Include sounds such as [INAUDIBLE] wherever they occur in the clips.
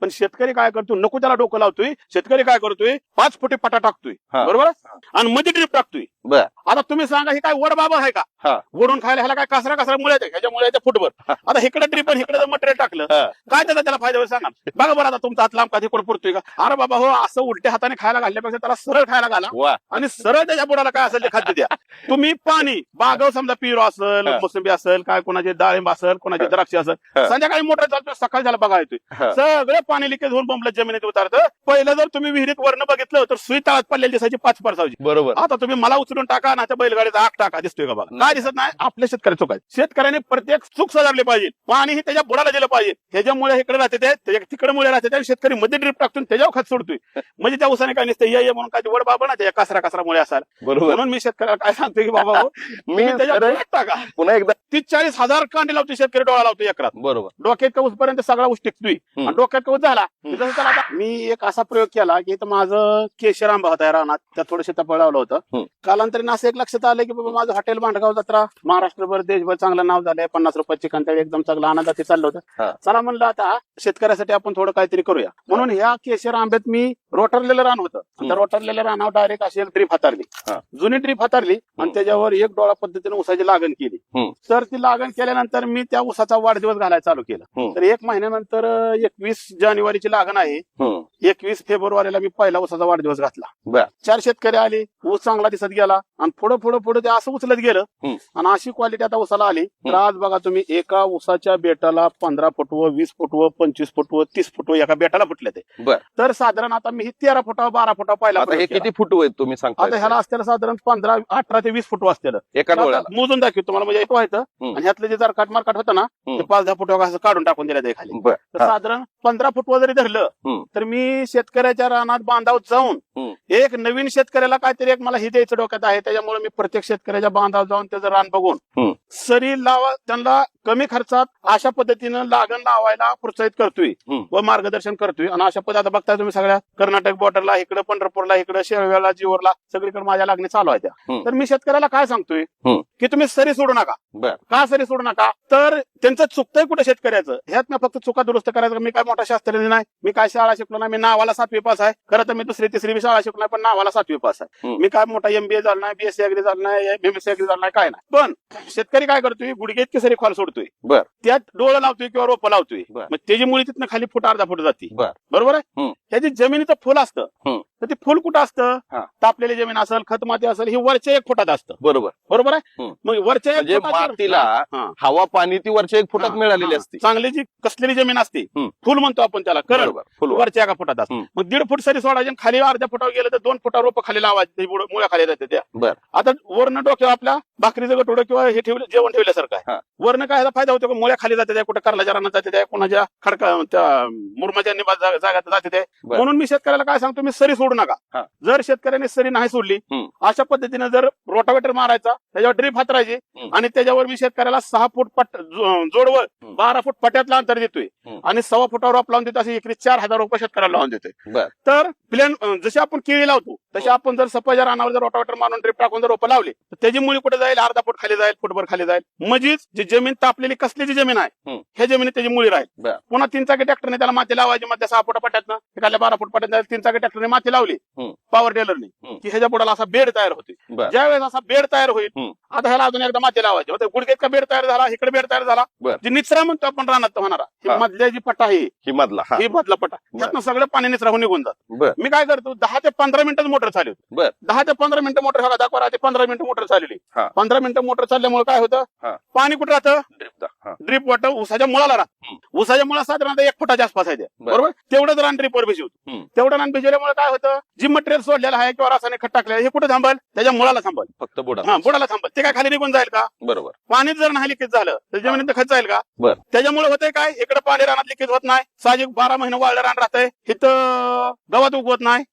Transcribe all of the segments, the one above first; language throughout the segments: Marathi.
पण शेतकरी काय करतो नको त्याला डोकं लावतोय. शेतकरी काय करतोय? पाच फुटे पटा टाकतोय. बरोबर? आणि मध्ये ड्रीप टाकतोय. आता तुम्ही सांगा हे काय वड बाबा आहे का. वडून खायला ह्याला काय कासरा कासरा मुळे येते ह्याच्यामुळे येते फुटभर. आता इकडे ड्रीप आणि इकडे जर मटेरियल टाकलं. काय त्याचा त्याला फायदा होईल सांगा? बघा बरं आता तुमचा हात लांब कधी कोण पुरतोय का? अरे बाबा हो असं उलट्या हाताने खायला घालण्यापेक्षा त्याला सरळ खायला घाला. आणि सरळ त्याच्या बुडाला काय असेल ते खाद्य द्या. तुम्ही पाणी बागाव समजा पिरो असेल. मोसंबी असेल काय कोणाचे डाळिंब असेल कोणाचे द्राक्ष असेल. संध्याकाळी मोटर चालतो सकाळी त्याला बघा येतोय. सगळे पाणी लिकेज होऊन पंपला जमिनीत उतारतं. पहिलं जर तुम्ही विहिरीत वर्ण बघितलं तर सुई तळात पडलेली दिसायची पाच परसावची बरोबर. आता तुम्ही मला उचलून टाका ना त्या बैलगाडीचा आग टाका दिसतोय का बघा. काय दिसत नाही? आपल्या शेतकरी चुक आहे शेतकऱ्याने प्रत्येक चूक सुधारली पाहिजे. पाणी हे त्याच्या बुडाला दिलं पाहिजे. ह्याच्यामुळे इकडे राहते ते त्याच्या तिकडे मुळे राहते ते शेतकरी मध्ये ड्रिप टाकतून त्याच्यावर खत सोडतोय. म्हणजे त्या उसाने काय नसतं ये म्हणून काय वड बाबा ना त्या कासरा कासरा मुळे असाल. बरोबर. म्हणून मी शेतकऱ्याला काय सांगतोय की बाबा हो, [LAUGHS] मी त्याच्या टाका. पुन्हा एकदा तीस चाळीस हजार कांडे लावतो शेतकरी डोळा लावतो एकरात. बरोबर. डोक्यात कऊस पर्यंत सगळा ऊस टिकतोय. डोक्यात कऊस झाला. जसं आता मी एक असा प्रयोग केला की इथं माझं केशर आंबा होता रानात त्यात थोडं सीताफळ लावलं होतं. कालांतराने असं एक लक्षात आलं की बाबा माझं हॉटेल भांडगाव जत्रा महाराष्ट्रभर देशभर चांगलं नाव झालंय पन्नास रुपयाची कंटाळी एकदम चांगलं आनंदात चाललं. होतं चला म्हणलं आता शेतकऱ्यासाठी आपण थोडं काहीतरी करूया म्हणून ह्या केशर आंब्यात मी रोटरलेलं रान होतं त्या रोटरलेल्या रानावर डायरेक्ट अशी एक ड्रीप हातारली. जुनी ड्रीप हातारली आणि. त्याच्यावर एक डोळा पद्धतीने उसाची लागण केली. तर ती लागण केल्यानंतर मी त्या उसाचा वाढदिवस घालायला चालू केलं. तर एक महिन्यानंतर एकवीस जानेवारीची लागण आहे. एकवीस फेब्रुवारीला मी पहिला उसाचा वाढदिवस घातला बर. चार शेतकरी आले ऊस चांगला दिसत गेला आणि पुढं पुढं पुढं ते असं उचलत गेलं. आणि अशी क्वालिटी आता उसाला आली तर आज बघा तुम्ही एका उसाच्या बेटाला पंधरा फुटवं वीस फुटवं पंचवीस फुटवं तीस फुटवं एका बेटाला फुटले ते बर. तर साधारण आता मी ही तेरा फुटावर बारा फुटा पहिला आता हे प्रयोग केला. किती फुट आहेत तुम्ही आता ह्याला सांगता असतेला साधारण पंधरा अठरा ते वीस फुट असतेलं एका डोळ्याला मोजून दाखवतो तुम्हाला म्हणजे एक व्हायचं. आणि ह्यातलं जे जर काट मारकाट होतं ना ते. पाच दहा फुटावर असं काढून टाकून दिलं ते खाली बर तर साधारण पंधरा फुटवर जरी धरलं. तर मी शेतकऱ्याच्या रानात बांधाव जाऊन. एक नवीन शेतकऱ्याला काहीतरी एक मला हे द्यायचं डोक्यात आहे त्याच्यामुळे मी प्रत्येक शेतकऱ्याच्या बांधाव जाऊन त्याचं रान बघून. सरी लावा त्यांना कमी खर्चात अशा पद्धतीनं लागण लावायला प्रोत्साहित करतोय. व मार्गदर्शन करतोय. आणि अशा पद्धती आता बघताय तुम्ही सगळ्या कर्नाटक बॉर्डरला इकडे पंढरपूरला इकडे शेळव्याला जीवरला सगळीकडे माझ्या लागणी चालू आहे त्या. तर मी शेतकऱ्याला काय सांगतोय. की तुम्ही सरी सोडू नका. का सरी सोडू नका? तर त्यांचं चुकतंय कुठे शेतकऱ्याचं? ह्यात मी फक्त चुका दुरुस्त करायचं. मी काय मोठा शास्त्रज्ञ नाही मी काय शाळा शिकलो नाही मी नावाला सातवी पास आहे. खरं तर मी दुसरी तिसरी बी शाळा नाही पण नावाला सातवी पास आहे. मी काय मोठा एमबीए झाला नाही बीएससी अग्री झाला नाही बीएमएससी अग्री झाला नाही काय नाही पण शेतकरी काय करतोय गुडघे इतकी सरी खोल सोडतोय बर. त्यात डोळं लावतोय किंवा रोपं लावतोय. मग त्याची मुळी तिथनं खाली फुट अर्धा फुट जाते बर. बरोबर आहे. त्याची जमिनीचं फुल असतं. तर ते फुल कुठं असतं हा. तापलेली जमीन असेल खत माती असेल ही वरच्या एक फुटात असतं बरोबर बरोबर आहे हम्म. मग वरच्या एक म्हणजे फुटात- मातीला हा. हवा पाणी ती वरच्या एक फुटात हा, मिळालेली हा. असते चांगली जी कसलेली जमीन असते हम्म. फुल म्हणतो आपण त्याला बरोबर फुल वरच्या एका फुटात असते हम्म. मग दीड फूट सरी सोडायचे आणि खाली अर्ध्या फुटावर गेलं तर दोन फुटा रोप खाली लावायचे मुळ्या खाली जाते त्या बर. आता वर्ण डोक्यावर आपल्या भाकरीचं गटोडं किंवा हे ठेवलं जेवण ठेवल्यासारखं हा. आहे वर्ण काय ह्याचा फायदा होतो का मुळ्या खाली जाते त्या कुठं करलाच्या रानात जाते त्या कोणाच्या खडका त्या मुरमाच्या निवास जा- जागात जाते त्या बर. म्हणून मी शेतकऱ्याला काय सांगतो मी सरी सोडू नका हा. जर शेतकऱ्याने सरी नाही सोडली हम्म. अशा पद्धतीने जर रोटावेटर मारायचा त्याच्यावर ड्रीप हातरायची हम्म. आणि त्याच्यावर मी शेतकऱ्याला सहा फूट पट जो- जोडवर हम्म. बारा फूट पट्यातला अंतर देतोय हम्म. आणि सव्वा फुटावर रोप लावून देतो असे एकरी चार हजार रुपये शेतकऱ्याला लावून देतोय बर तर प्लेन जशी आपण केळी लावतो हो. आपण जर सफाच्या रानावर जर रोटावेटर मारून ड्रिप टाकून जर रोपं लावली तर त्याची मुळी कुठे जाईल अर्धा फूट खाली जाईल फुटभर खाली जाईल म्हणजेच जी जमीन तापलेली कसलीची जमीन आहे हम्म. ह्या जमिनीत त्याची मुळी राहील बर. पुन्हा तीन चाकी ट्रॅक्टरने त्याला माती लावायची मग त्या सहा फुटा पट्यातनं एखाद्या बारा फूट पट्यात तीन चाकी ट्रॅक्टरने माती लावली. पॉवर टेलरने. की ह्याच्या बुडाला असा बेड तयार होते. ज्यावेळेस असा बेड तयार होईल. आता ह्याला अजून एकदा माती लावायची. होते गुडघेत का बेड तयार झाला इकडे बेड तयार झाला. जी निचरा म्हणतो आपण रानात होणारा मधल्या जी पट्टा आहे ही मधला हा. मधला पट्टा त्यातनं सगळं पाणी निचराहून निघून जात. मी काय करतो दहा ते पंधरा मिनिटं मोटर चालवतो. बर. दहा ते पंधरा मिनिटं मोटर हवा दाखवा ते पंधरा मिनिटं मोटर चालवली हा. पंधरा मिनिटं मोटर चालल्यामुळे काय होतं. पाणी कुठं राहतं? ड्रिप वॉटर उसाच्या मुळाला राहतं. उसाच्या मुळा साधारणतः एक फुटाच्या आसपास आहे. बरोबर? तेवढंच रान ड्रीपवर भिजवतो. तेवढं रान भिजवल्यामुळे काय होतं? जी मटेरियल सोडलेलं आहे किंवा रासायनिक खत टाकलेलं आहे, हे कुठं थांबल? त्याच्या मुळाला थांबल. फक्त बुडा हा बुडाला थांबल. ते काय खाली निघून जाईल का? बरोबर. पाणी जर नाही लिकेज झालं तर जमिनीत खत जाईल का? त्याच्यामुळे होतंय काय? इकडे पाणी रानात लिकेज होत नाही. साहजिक बारा महिने वाळलं रान राहतंय. इथं गवत उगवत नाही.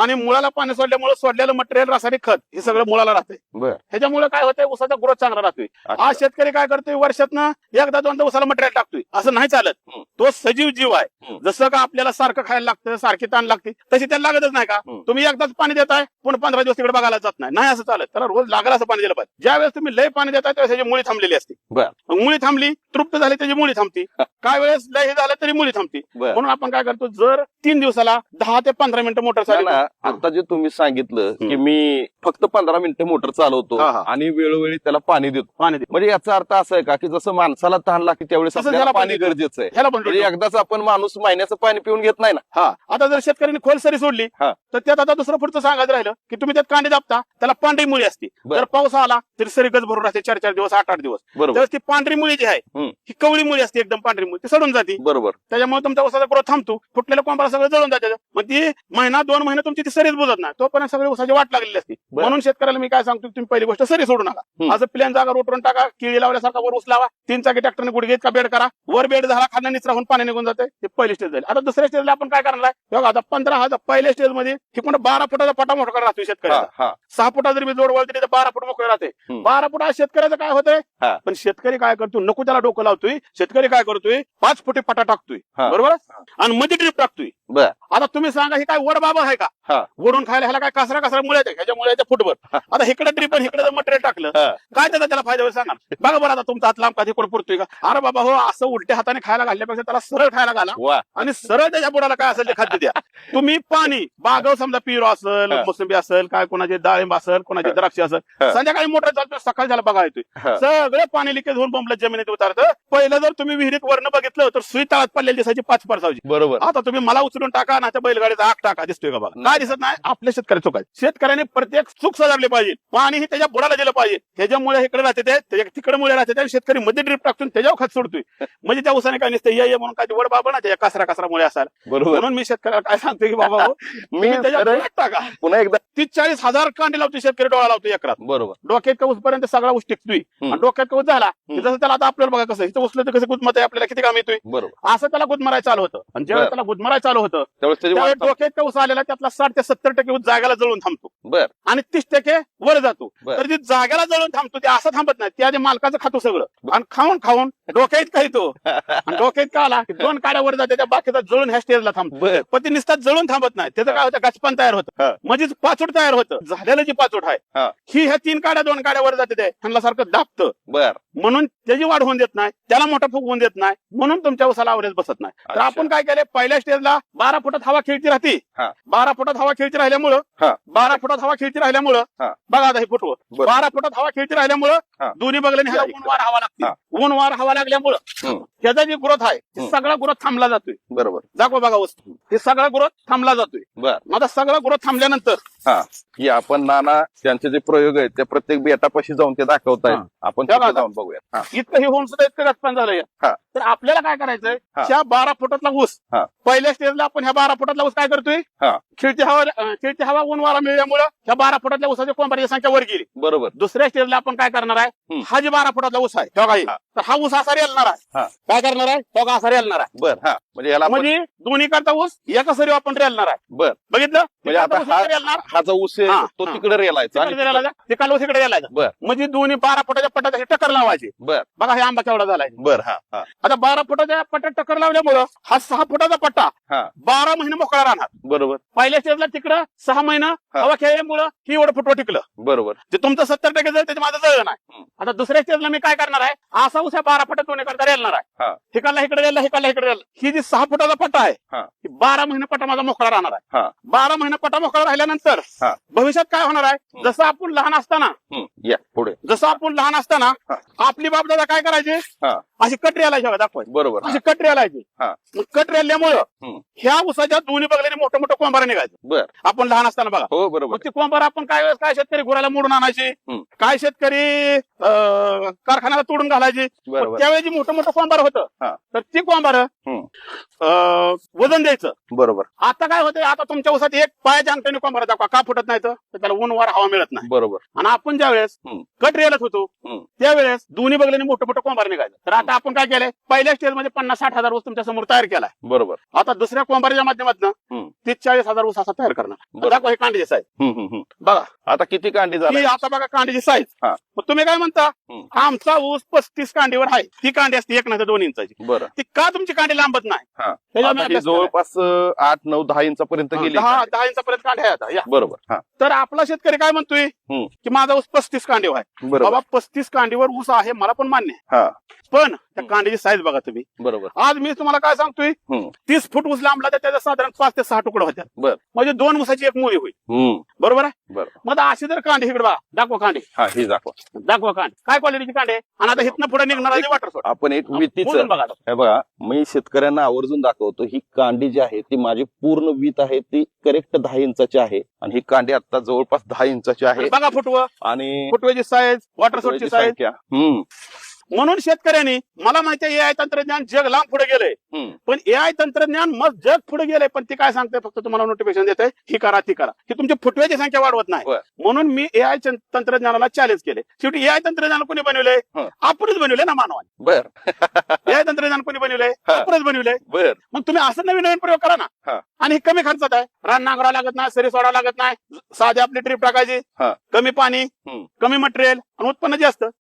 आणि मुळाला पाणी सोडल्यामुळे सोडलेलं मटेरियल रासायनिक खत हे सगळं मुळाला राहतंय. ह्याच्यामुळे काय होतंय? उसाचा ग्रोथ चांगला राहतोय. आज शेतकरी काय करतोय? वर्षातनं एकदा दोनदा उसाला मटेरियल टाकतोय. असं नाही चालत. तो सजीव जीव आहे. जसं का आपल्याला सारखं खायला लागतं सारखी ताण लागते तशी त्याला लागतच नाही का. तुम्ही एकदाच पाणी देताय पुन्हा पंधरा दिवस तिकडे बघायला जात नाही. असं चालत. त्याला रोज लागलं असं पाणी दिलं पाहिजे. ज्या वेळेस तुम्ही लय पाणी देताय त्यावेळेस त्याची मुळी थांबलेली असते. मुळी थांबली तृप्त झाली त्याची मुळी थांबती. काय वेळेस लय हे झालं तरी मुळी थांबती. म्हणून आपण काय करतो जर तीन दिवसाला दहा ते पंधरा मिनिटं मोटर चालू आता जे तुम्ही सांगितलं की मी फक्त पंधरा मिनिटं मोटर चालवतो. आणि वेळोवेळी त्याला पाणी देतो. पाणी दे म्हणजे याचा अर्थ असा आहे का की जसं माणसाला तहान लागते त्यावेळेस आपल्याला पाणी पाणी गरजेचं आहे. ह्याला म्हणजे एकदाच आपण माणूस महिन्याचं पाणी पिऊन घेत नाही ना. हा. आता जर शेतकऱ्यांनी खोल सरी सोडली हा. तर त्यात आता दुसरं पुढचं सांगायचं राहिलं की तुम्ही त्यात कांडे दाबता त्याला पांढरी मुळी असते. बर. जर पाऊस आला तरी सरी गज भरून राहते चार चार दिवस आठ आठ दिवस. बरोबर. ती पांढरी मुळी जी आहे हम्म. ही कवळी मुळी असते एकदम पांढरी मुळी ती सडून जाते. बरोबर. त्याच्यामुळे तुमच्या उसाचा ग्रोथ थांबतो फुटलेल्या कोंबाला सगळं जळून जाते. मग ती महिना दोन महिने तुमची ती सरीच बुजत नाही. तोपर्यंत सगळी उसाची वाट लागलेली असते. बर. म्हणून शेतकऱ्याला मी काय सांगतो तुम्ही पहिली गोष्ट सरी सोडू नका. हम्म. असं प्लेन जागा रोटून टाका किळी लावल्यासारखा वर उस लावा तीन चाकी ट्रॅक्टरने गुडघेत का बेड करा. वर बेड झाला खाली निचरा होऊन पाणी निघून जाते. ते पहिली स्टेज झाली. आता दुसऱ्या स्टेजला आपण काय करणार आहे? बघा आता पंधरा हजार पहिल्या स्टेजमध्ये ही कोणता बारा फुटाचा पटा मोठा राहतो शेतकऱ्याचा. सहा फुटा जरी मी जोड वळते तर बारा फुट मोकळे राहते. बारा फुटा शेतकऱ्याचं काय होतंय. पण शेतकरी काय करतो नको त्याला डोकं लावतोय. शेतकरी काय करतोय? पाच फुटे पटा टाकतोय. बरोबर? आणि मध्ये ड्रीप टाकतोय. बर. आता तुम्ही सांगा हे काय वड बाबा आहे का. वडून खायला ह्याला काय कासरा कासरा मुळे ह्याच्या मुळे येते फुटभर. आता इकडे ड्रीप इकडे मटेरियल टाकलं हा. काय त्याचा त्याला फायदा होईल सांगा ना. बघा बरं आता तुमचा हात लांब कधी कोण पुरतोय का? अरे बाबा हो असं उलट्या हाताने खायला घालण्यापेक्षा त्याला सरळ खायला घाला. वा. आणि सरळ त्याच्या बुडाला काय असेल ते खाद्य द्या. [LAUGHS] तुम्ही पाणी बागाव समजा पिरो असेल हा. मोसंबी असेल काय कोणाचे डाळिंब असेल कोणाचे द्राक्ष असेल हा. संध्याकाळी मोटर चालतो सकाळी त्याला बघा येतोय. हा. सगळे पाणी लिकेज होऊन बोंबलत जमिनीत उतारतं. पहिलं जर तुम्ही विहिरीत वर्ण बघितलं तर सुई तळात पडलेली दिसायची पाच परसावची बरोबर. आता तुम्ही मला उचलून टाका ना त्या बैलगाडीचा आग टाका दिसतोय का बघा. काय दिसत नाही? आपल्या शेतकरी चुक आहे शेतकऱ्याने प्रत्येक चूक सुधारली पाहिजे. पाणी ही त्याच्या बुडाला दिलं पाहिजे. त्याच्यामुळे इकडे राहते ते त्याच्या तिकडे मुळे राहते त्या शेतकरी मध्ये ड्रीप टाकून त्याच्यावर खत सोडतोय. म्हणजे त्या उसाने काय नसते ये म्हणून काय वड बाबा ना त्याच्या कासरा कासरा मुळे असायला. बरोबर. म्हणून मी शेतकऱ्याला काय सांगतो की बाबा हो, [LAUGHS] मी त्याच्या टाका. पुन्हा एकदा तीस चाळीस हजार कांडे लावतो शेतकरी डोळा लावतो एकरात बरोबर. डोक्यात का पर्यंत सगळा ऊस टिकतोय. डोक्यात का झाला जसं त्याला आता आपल्याला बघा कसं इथं उचलं तर कसं गुदमत आहे आपल्याला किती काम येतोय? बरोबर. असं त्याला गुदमराय चालू होतं. आणि बरं. त्याला गुदमराय चालू होतं. त्यावेळेस त्याची त्यावेळेस वाट डोक्यात ऊस आलेला त्यातला साठ ते सत्तर टक्के ऊस जागेला जळून थांबतो. बर. आणि तीस टक्के वर जातो. बरं. तर ती जागेला जळून थांबतो ते असं थांबत नाही ते आधी मालकाचं खातो सगळं. आणि खाऊन खाऊन डोक्यात का येतो. [LAUGHS] आणि डोक्यात का आला की दोन काड्या वर जाते त्या बाकीचा जळून ह्या स्टेजला थांबतो. बर. पण ते नुसतात जळून थांबत नाही. त्याचं काय होतं गचपान तयार हा. होतं म्हणजेच पाचोट तयार होतं. झालेलं जी पाचोट. आहे ही. ह्या तीन काड्या दोन काड्या वर जाते ते ह्यांना सारखं दाबतं. बर. म्हणून त्याची वाढ होऊन देत नाही त्याला मोठा फूक होऊन देत नाही म्हणून तुमच्या उसाला आवरेज बसत नाही. तर अच्छा. आपण काय केलं पहिल्या स्टेजला बारा फुटात हवा खेळती राहते हा. बारा फुटात हवा खेळती राहिल्यामुळं हा. बारा फुटात हवा खेळती राहिल्यामुळं हा. बघा आता हे फुटवं बरं. बारा फुटात हवा खेळती राहिल्यामुळं. दोन्ही बगल्याने ह्याला ऊन वार हवा हा. लागते ऊन वार हवा लागल्यामुळं हम्म. त्याचा जी ग्रोथ आहे ती. सगळा ग्रोथ थांबला जातोय बरोबर दाखवा बघा वस्तू हे सगळा ग्रोथ थांबला जातोय बर मग आता सगळा ग्रोथ थांबल्यानंतर हा की आपण नाना त्यांचे जे प्रयोग आहेत ते प्रत्येक बेटापाशी जाऊन ते दाखवतायत हा. आपण त्या तिथे. जाऊन बघूया हा इतकं हे होऊन सुद्धा इतकं रसपान झालंय हा. तर आपल्याला काय करायचंय हा. ह्या बारा फुटातला ऊस हा. पहिल्या स्टेजला आपण ह्या बारा फुटातला ऊस काय करतोय? हा. खिळती हवा अं, खिळती हवा ऊन वारा मिळाल्यामुळं ह्या बारा फुटातल्या ऊसाच्या कोंबारीची संख्या वर गेली. बरोबर. दुसऱ्या स्टेजला आपण काय करणार आहे? हम्म. हा जे बारा फुटातला ऊस आहे तेव्हा काही हा. तर हा ऊस असा रेलणार आहे. हा. काय करणार आहे? तेव्हा असा रेलणार आहे. बर हा. म्हणजे याला म्हणजे दोन्ही करता ऊस एका सरी आपण रेलणार आहे. बर. बघितलं? म्हणजे आता इकडे रेलणार. हा जो ऊस आहे हा, तो हा. तिकडे रेलायचा. तिकडे रेलायचा, तिकडला ऊस इकडे रेलायचा. बर. म्हणजे दोन्ही बारा फुटाच्या पटाच्या टक्कर लावायची. बर. बघा हे आंबा केवढा झालाय. बर हा हा. आता बारा फुटाच्या पट्ट्यात टक्कर लावल्यामुळं हा सहा फुटाचा पट्टा हा. बारा महिने मोकळा राहणार. बरोबर. पहिल्या स्टेजला तिकडं सहा महिना हा. हवा खेळल्यामुळं ही एवढं फुटवं टिकलं. बरोबर. जे तुमचं सत्तर टक्के जळ त्याच्या माझं जळलं नाही. हम्म. आता दुसऱ्या स्टेजला मी काय करणार आहे? असा उसा बारा फुटात दोन्ही करता रेलणार आहे. हा. हिकडला इकडे रेलला हिकडला इकडे रेलला ही जी सहा फुटाचा पट्टा आहे. हा. बारा महिने पट्टा माझा मोकळा राहणार आहे. हा. बारा महिने पट्टा मोकळा राहिल्यानंतर हा. भविष्यात काय होणार आहे? जसं आपण लहान असताना. या पुढे. जसं आपण लहान असताना. आपली बापदादा काय करायचे? अशी कटरी आलायची बघा दाखवायची बरोबर. अशी कटरी आलायची. हा. मग कट रेल्ल्यामुळं हम्म. ह्या उसाच्या दोन्ही बगल्याने मोठं मोठं कोंबार निघायचं. बर. आपण लहान असताना बघा. हो बरोबर. ती कोंबार आपण काय वेळेस काय शेतकरी गुराला मोडून आणायची. काय शेतकरी कारखान्याला तोडून घालायची? त्यावेळी जे मोठं मोठं कोंबार होतं तर ती कोंबार. वजन द्यायचं. बरोबर. आता काय होतंय आता तुमच्या उसात एक पायाच्या अंगठ्याने कोंबार दाखवा. का फुटत नाही तर त्याला ऊन वार हवा मिळत नाही. बरोबर. आणि आपण ज्या वेळेस हम्म. कट रेलत होतो. त्यावेळेस दोन्ही बगल्याने मोठं मोठं कोंबार निघायचं तर आता आपण काय केलंय पहिल्या स्टेजमध्ये पन्नास साठ हजार ऊस तुमच्यासमोर तयार केलाय बरोबर आता दुसऱ्या कोंबारीच्या माध्यमातून. तीस चाळीस हजार ऊस असा तयार करणार बरं. दाखवा हे कांडे आहे. बघा आता किती कांडी झाली? आता बघा कांड्याची साईज हा. मग तुम्ही काय म्हणता? हम्म. आमचा ऊस पस्तीस कांडीवर आहे. ती कांडी असते एक नाही तर दोन इंचाची. बरं. ती का तुमची कांडी लांबत नाही? हा. त्याच्यावर मी आता ही अभ्यास केलाय. जवळपास अं, आठ नऊ दहा इंचापर्यंत हा, गेली दहा कांडी. दहा इंचापर्यंत कांडी आहे आता. या. बरोबर हा. तर आपला शेतकरी काय म्हणतोय? हम्म. की माझा ऊस पस्तीस कांडीवर आहे. बरोबर. बाबा पस्तीस कांडीवर ऊस आहे मला पण मान्य आहे. हा. पण त्या कांड्याची साईज बघा तुम्ही. बरोबर. आज मी तुम्हाला काय सांगतोय? हम्म. तीस फूट ऊस लांबला तर त्याचा साधारण पाच ते सहा तुकडे होत्या. बर. म्हणजे दोन ऊसाची एक मुळी होईल. हम्म. बरोबर आहे? बरोबर. मग आता अशी जर कांडे इकडे बघा. दाखवा कांडे. हा ही दाखवा. दाखवा कांडे. काय क्वालिटीची कांडे आहे? आणि आता इथनं पुढे निघणार आहे वाटर सोड आपण एक वितीच बघा हे बघा मी शेतकऱ्यांना आवर्जून दाखवतो ही कांडी जी आहे ती माझी पूर्ण वीत आहे ती करेक्ट दहा इंचाची आहे. आणि ही कांडी आता जवळपास दहा इंचाची आहे. बघा फुटवं. आणि फुटव्याची साईज वॉटर सोडची साईज हम्म. म्हणून शेतकऱ्यांनी मला माहिती आहे एआय तंत्रज्ञान जग लांब पुढे गेलंय. हम्म. पण एआय तंत्रज्ञान मग जग पुढे गेलंय पण ते काय सांगते फक्त तुम्हाला नोटिफिकेशन देते ही करा ती करा. ही तुमची फुटव्याची संख्या वाढवत नाही. म्हणून मी एआय तंत्रज्ञानाला चॅलेंज केले शेवटी एआय तंत्रज्ञान कोणी बनवले. आपणच बनवले ना मानवाने. बर. एआय [LAUGHS] तंत्रज्ञान कोणी बनवले. आपणच बनवले बर. मग तुम्ही असं नवीन नवीन प्रयोग करा. ना. आणि हे कमी खर्चात आहे. रान नांगरावं लागत नाही सरी सोडावं लागत नाही. साधी आपली ट्रीप टाकायची. कमी पाणी. कमी मटेरियल आणि उत्पन्न जास्त.